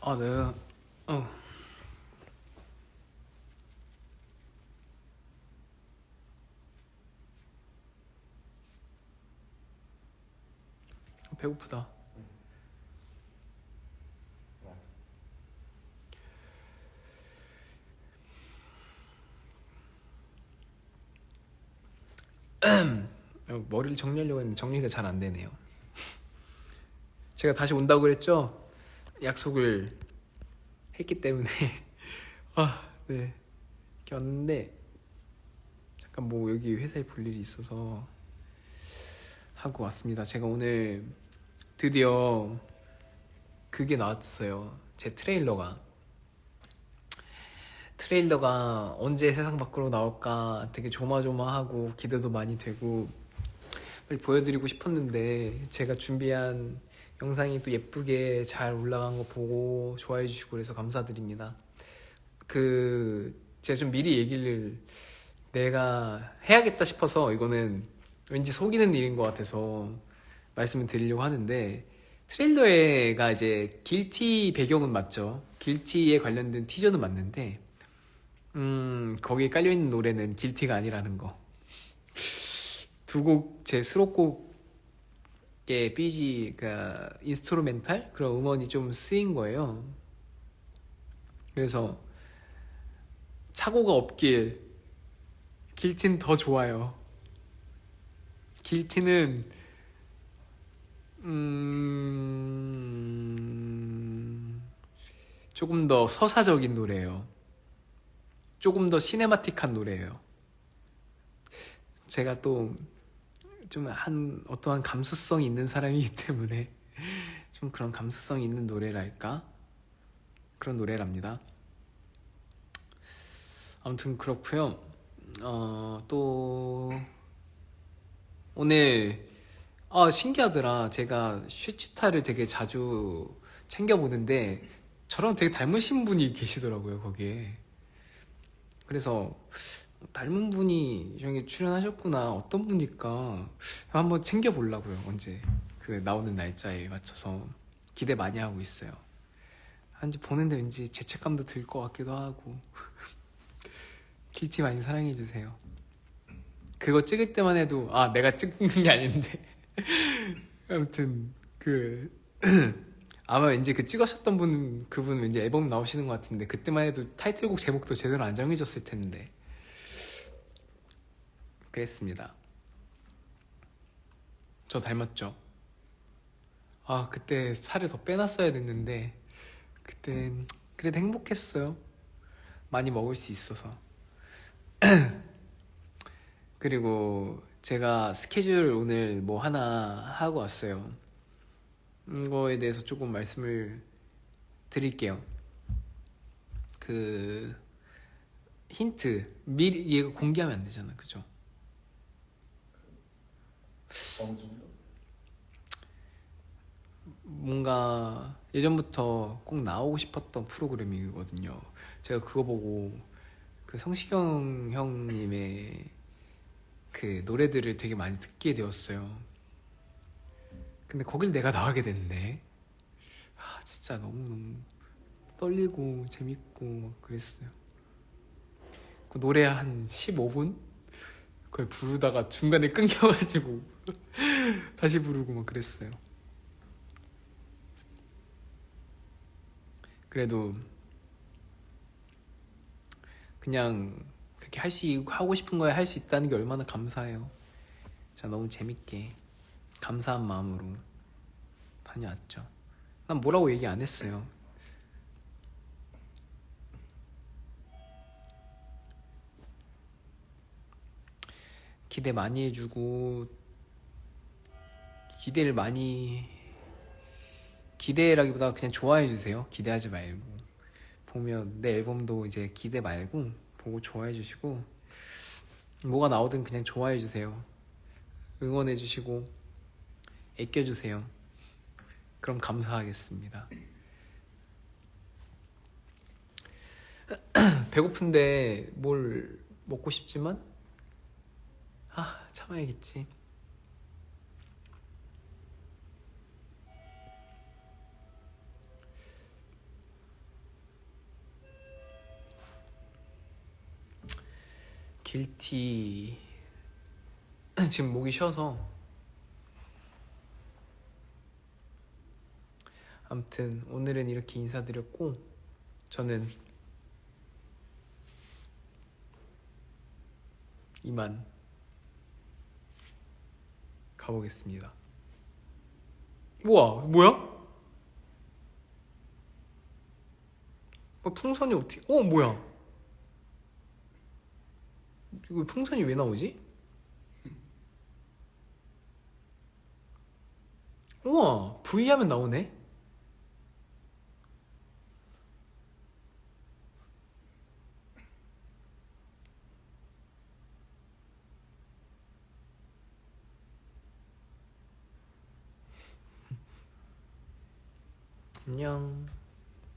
아 내가 어 배고프다. 어, 머리를 정리하려고 했는데 정리가 잘 안 되네요. 제가 다시 온다고 그랬죠? 약속을 했기 때문에 아, 네. 왔는데 잠깐 뭐 여기 회사에 볼 일이 있어서 하고 왔습니다. 제가 오늘 드디어 그게 나왔어요. 제 트레일러가 트레일러가 언제 세상 밖으로 나올까 되게 조마조마하고 기대도 많이 되고 보여드리고 싶었는데 제가 준비한 영상이 또 예쁘게 잘 올라간 거 보고 좋아해 주시고 그래서 감사드립니다. 그 제가 좀 미리 얘기를 내가 해야겠다 싶어서 이거는 왠지 속이는 일인 것 같아서 말씀을 드리려고 하는데 트레일러가 이제 길티 배경은 맞죠. 길티에 관련된 티저는 맞는데 음 거기에 깔려 있는 노래는 길티가 아니라는 거. 두 곡 제 수록곡 의 BG 그 인스트루멘탈 그런 음원이 좀 쓰인 거예요. 그래서 착오가 없길 길티는 더 좋아요. 길티는 음 조금 더 서사적인 노래예요. 조금 더 시네마틱한 노래예요. 제가 또 좀 한 어떠한 감수성이 있는 사람이기 때문에 좀 그런 감수성 있는 노래랄까 그런 노래랍니다. 아무튼 그렇고요. 어, 또 오늘 아 신기하더라. 제가 슈치타를 되게 자주 챙겨 보는데 저랑 되게 닮으신 분이 계시더라고요 거기에. 그래서 닮은 분이 여기 출연하셨구나. 어떤 분일까? 한번 챙겨 보려고요 언제. 그 나오는 날짜에 맞춰서 기대 많이 하고 있어요. 한지 보는데 왠지 죄책감도 들 것 같기도 하고. 길티 많이 사랑해 주세요. 그거 찍을 때만 해도 아 내가 찍는 게 아닌데. 아무튼 그 아마 왠지 그 찍으셨던 분 그분 왠지 앨범 나오시는 것 같은데 그때만 해도 타이틀곡 제목도 제대로 안 정해졌을 텐데 그랬습니다. 저 닮았죠? 아 그때 살을 더 빼놨어야 됐는데 그땐 그래도 행복했어요. 많이 먹을 수 있어서. 그리고 제가 스케줄 오늘 뭐 하나 하고 왔어요. 이거에 대해서 조금 말씀을 드릴게요. 그 힌트 미리 이거 공개하면 안 되잖아, 그죠? 어느 정도? 뭔가 예전부터 꼭 나오고 싶었던 프로그램이거든요. 제가 그거 보고 그 성시경 형님의 그 노래들을 되게 많이 듣게 되었어요. 근데 거길 내가 나가게 됐네. 아, 진짜 너무너무 떨리고 재밌고 막 그랬어요. 그 노래 한 15분? 그걸 부르다가 중간에 끊겨가지고 다시 부르고 막 그랬어요. 그래도 그냥 그렇게 할 수 하고 싶은 거에 할 수 있다는 게 얼마나 감사해요. 진짜 너무 재밌게 감사한 마음으로 다녀왔죠. 난 뭐라고 얘기 안 했어요. 기대 많이 해주고 기대를 많이 기대라기보다 그냥 좋아해 주세요. 기대하지 말고 보면 내 앨범도 이제 기대 말고 보고 좋아해 주시고 뭐가 나오든 그냥 좋아해 주세요. 응원해 주시고 애껴 주세요. 그럼 감사하겠습니다. 배고픈데 뭘 먹고 싶지만 아 참아야겠지. 길티 지금 목이 쉬어서 아무튼 오늘은 이렇게 인사드렸고 저는 이만 가보겠습니다. 우와 뭐야? 뭐 풍선이 어떻게? 어 뭐야? 이거 풍선이 왜 나오지? 우와 V 하면 나오네. 안녕.